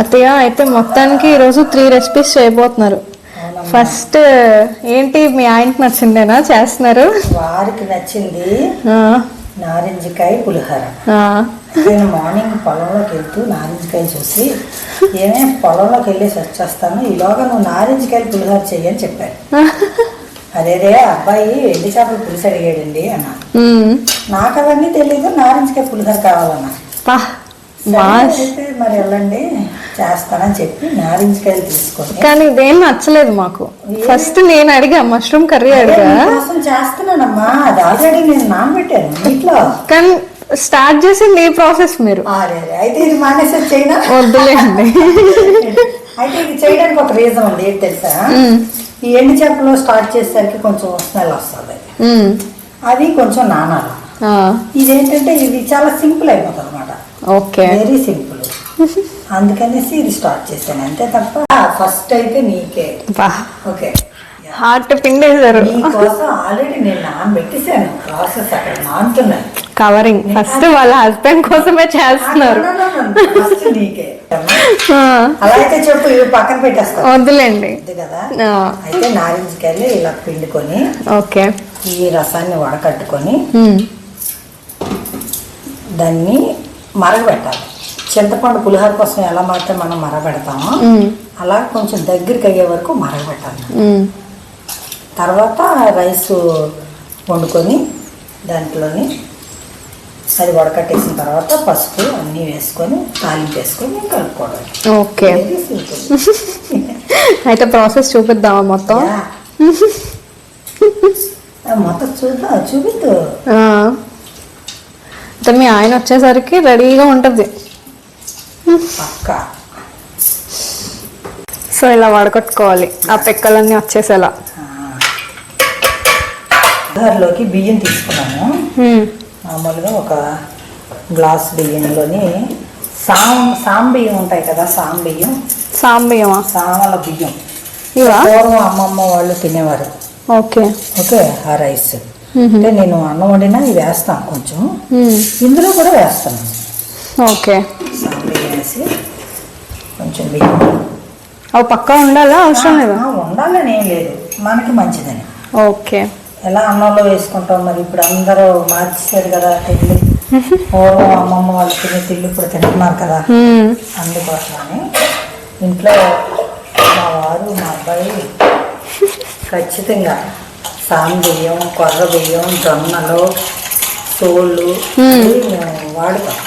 అత్తయ్య అయితే మొత్తానికి ఈరోజు త్రీ రెసిపీస్ చేయబోతున్నారు. ఫస్ట్ ఏంటి? మీ ఆయనకి నచ్చిందేనా? చేస్తున్నారు? వారికి నచ్చింది నారింజకాయ పులిహోర. నేను మార్నింగ్ పొలంలోకి వెళ్తూ నారింజకాయ చూసి ఏమే పొలంలోకి వెళ్ళేసి వచ్చేస్తాను ఈలోగా నువ్వు నారింజకాయలు పులిహోర చెయ్యని చెప్పాడు. అదేదే అబ్బాయి ఎండి చేపలు పులుసు అడిగాడండి అన్న. నాకు అవన్నీ తెలీదు నారింజకాయ పులిహోర కావాలన్నా. మరి వెళ్ళండి చేస్తానని చెప్పి నారింజకాయలు తీసుకొని కానీ ఇదేం నచ్చలేదు మాకు. ఫస్ట్ నేను అడిగా మష్రూమ్ కర్రీ అడిగా. చేస్తున్నానమ్మా? అది ఆల్రెడీ నేను నానబెట్టాను ఇంట్లో. కానీ స్టార్ట్ చేసింది ఈ ప్రాసెస్ మీరు? అయితే ఇది మానేసి చైనా వద్దులేండి. అయితే ఇది చేయడానికి ఒక రీజన్ ఉంది ఏంటి తెలుసా? ఈ ఎండు చేపలు స్టార్ట్ చేసేసరికి కొంచెం స్మెల్ వస్తుంది. అది కొంచెం నానాలి. ఆ, ఇదేంటంటే ఇది చాలా సింపుల్ అయిపోతుంది అనమాట ఓకే. వెరీ సింపుల్ అందుకనేసి ఇది స్టార్ట్ చేశాను. అంతే తప్ప ఫస్ట్ అయితే నీకే. ఓకే. హార్ట్ పిండేశారు. నీకోసం ఆల్రెడీ నేను నానబెట్టేశాను ప్రాసెస్ అక్కడ నానుతున్నాను కవరింగ్ ఫస్ట్ వాళ్ళ హస్బెండ్ కోసమే చేస్తున్నారు. అలా అయితే చెప్పు ఇవి పక్కన పెట్టేస్తా వద్దులేండి. కదా? అయితే నారింజకాయలు ఇలా పిండుకొని ఓకే. ఈ రసాన్ని వడకట్టుకొని దాన్ని మరగబెట్టాలి. చింతపండు పులిహోర కోసం ఎలా మారితే మనం మరగబెడతామో అలా కొంచెం దగ్గరికి అయ్యే వరకు మరగబెట్టాలి. తర్వాత రైస్ వండుకొని దాంట్లోని అది వడకట్టేసిన తర్వాత పసుపు అన్నీ వేసుకొని తాలింపు వేసుకొని కలుపుకోవడం. ఓకే. అయితే ప్రాసెస్ చూపిద్దామా మొత్తం? మొత్తం చూద్దాం చూపిద్దు. అయితే మీ ఆయన వచ్చేసరికి రెడీగా ఉంటుంది. పక్క. సో ఇలా వడకట్టుకోవాలి. ఆ పెక్కలన్నీ వచ్చేసేలా. పులిహోరలోకి బియ్యం తీసుకున్నాము మామూలుగా ఒక గ్లాస్ బియ్యంలోని సాం సాం బియ్యం ఉంటాయి కదా సాం బియ్యం. సాంబియ్యమా సామల బియ్యం. పూర్వం అమ్మమ్మ వాళ్ళు తినేవారు. ఓకే. ఓకే ఆ రైస్. అంటే నేను అన్నం వండినా ఇవి వేస్తాను కొంచెం. ఇందులో కూడా వేస్తాను. ఓకే. సాం బియ్యం వేసి కొంచెం బియ్యం. అవి పక్కా ఉండాలా? అవసరం లేదా? ఉండాలని ఏం లేదు. మనకి మంచిదని. ఓకే. ఎలా అన్నంలో వేసుకుంటాం మరి? ఇప్పుడు అందరూ మార్చేశారు కదా తిల్లి పూర్వం అమ్మమ్మ వాళ్ళు తినే తిల్లి ఇప్పుడు తింటున్నారు కదా. అందుకోసమని ఇంట్లో మా వారు మా అబ్బాయి ఖచ్చితంగా సాం బియ్యం కొర్ర బియ్యం జొన్నలు సోళ్ళు వాడుతాం.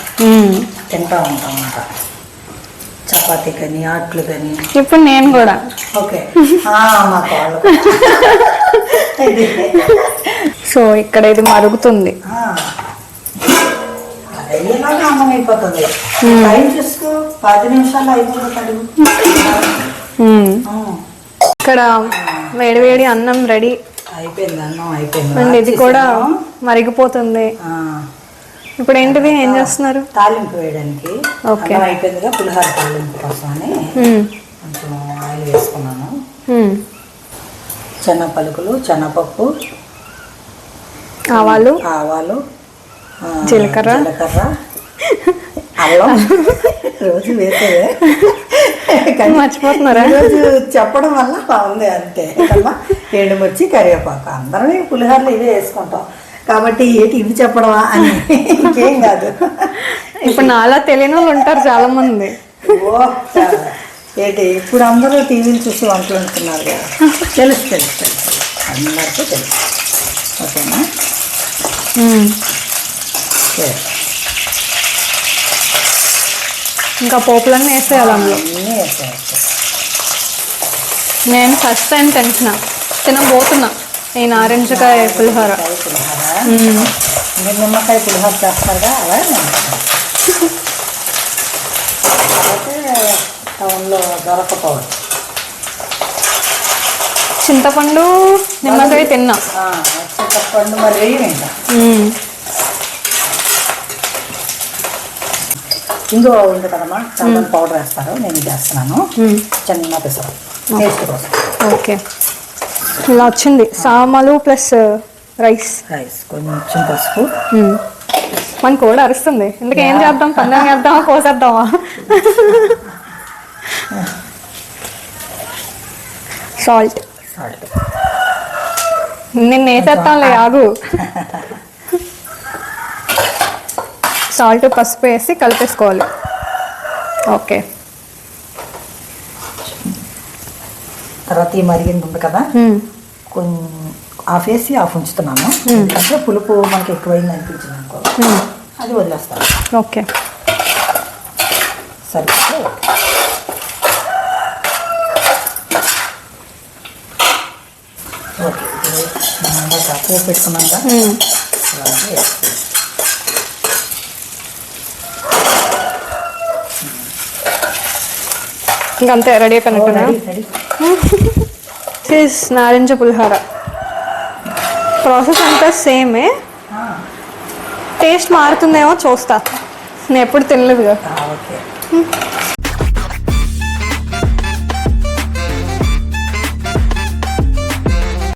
తింటా ఉంటాం అన్నమాట. చపాతీ కానీ ఆట్లు కానీ. ఇప్పుడు నేను కూడా. ఓకే. సో ఇక్కడ ఇది మరుగుతుంది. ఆ, అది అయ్యేలాగా అన్నం అయిపోతుంది. టైం చూసుకో. పది నిమిషాలు అయిపోతుంది కడుగు ఉమ్. ఆ, ఇక్కడ వేడివేడి అన్నం రెడీ. అయిపోయింది అన్నం అయిపోయింది. ఇది కూడా. మరిగిపోతుంది. ఇప్పుడు ఏంటిది? ఏం చేస్తున్నారు? తాలింపు వేయడానికి. ఓకే. అయిపోయిందిగా పులిహోర తాలింపు కోసం అని కొంచెం ఆయిల్ వేసుకున్నాను. చెన్న పలుకులు చెన్నపప్పు ఆవాలు ఆవాలు జీలకర్ర. జీలకర్ర అల్లం. రోజు వేసేదే కానీ మర్చిపోతున్నారా? ఈరోజు చెప్పడం వల్ల బాగుంది అంతే. కమ్మా ఎండుమిర్చి కరివేపాకు. అందరం పులిహోరలు ఇవే వేసుకుంటాం. కాబట్టి ఏంటి ఇవి చెప్పడమా అని ఇంకేం కాదు. ఇప్పుడు నాలా తెలియని వాళ్ళు ఉంటారు చాలా మంది ఓ. ఏంటి ఇప్పుడు అందరూ టీవీలు చూసి వంటలు వండుతున్నారు కదా. తెలుసు తెలుసు తెలుసు. అందరికీ తెలుసు. ఓకేనా. ఇంకా పోపులన్నీ వేసేయాలి అందులో. అన్నీ నేను ఫస్ట్ టైం తింటున్నా తినబోతున్నా. ఈ నారింజకాయ పులిహోర. నిమ్మకాయ పులిహోర. ఉమ్. మీరు నిమ్మకాయ పులిహోర చేస్తారుగా అలా టౌన్లో దొరకపోవచ్చు. చింతపండు నిమ్మకాయ తిన్నా. చింతపండు మరి. ఇందులో ఉంది కదమ్మా చాలా పౌడర్ వేస్తారు నేను ఇది చేస్తున్నాను. చిన్న పిసరు టేస్ట్ కోసం ఓకే. ఇలా వచ్చింది. సామలు ప్లస్ రైస్. రైస్ కొంచెం పసుపు. మన కూడా అరుస్తుంది. ఇందుకు ఏం చేద్దాం? పందెం చేద్దామా కోసేద్దామా? సాల్ట్. సాల్ట్. నిన్న వేసేస్తాంలే ఆగు. సాల్ట్ పసుపు వేసి కలిపేసుకోవాలి. ఓకే. తర్వాత ఈ మరిగింది ఉంది కదా. కొంచెం హాఫ్ వేసి హాఫ్ ఉంచుతున్నాను. ఎందుకంటే పులుపు మనకి ఎక్కువైంది అనిపించింది అనుకో. అది వదిలేస్తాను. ఓకే. సరిపోతే ఓకే. పోపు పెట్టుకున్నాం కదా. ఇంకంతే రెడీ అయిపోయినట్టున్నా దిస్ నారింజ పులిహోర. ప్రాసెస్ అంతా సేమే టేస్ట్ మారుతుందేమో చూస్తా. నేను ఎప్పుడు తినలేదు కదా. ఓకే